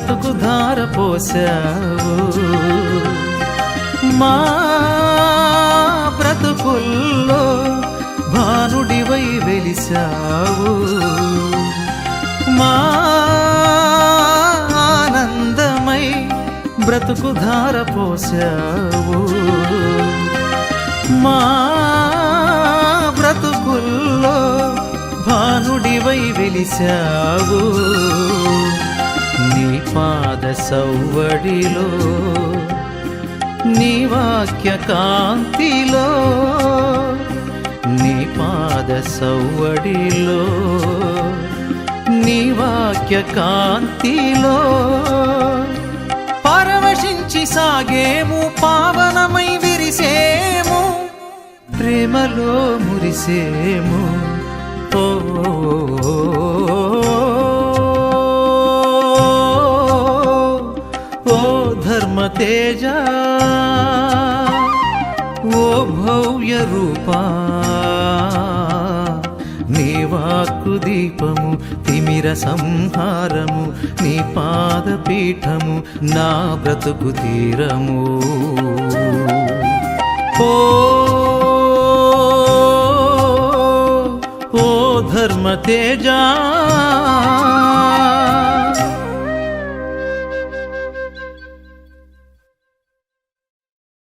బ్రతుకు ధార పోసావు మా బ్రతుకుల్లో భానుడివై వెలిసావు మా ఆనందమై బ్రతుకు ధార పోసావు మా బ్రతుకుల్లో భానుడివై వెలిసావు సౌవడిలో నీ వాక్య కాంతిలో నీ పాద సౌవడిలో నీ వాక్య కాంతిలో పరవశించి సాగేము పావనమై విరిసేము ప్రేమలో మురిసేము. ఓ తేజ ఓ భవ్య రూపా నీ వాక్కు దీపము తిమిర సంహారము నీ పాదపీఠము నా బ్రతుకు తీరము. ఓ ఓ ధర్మ తేజా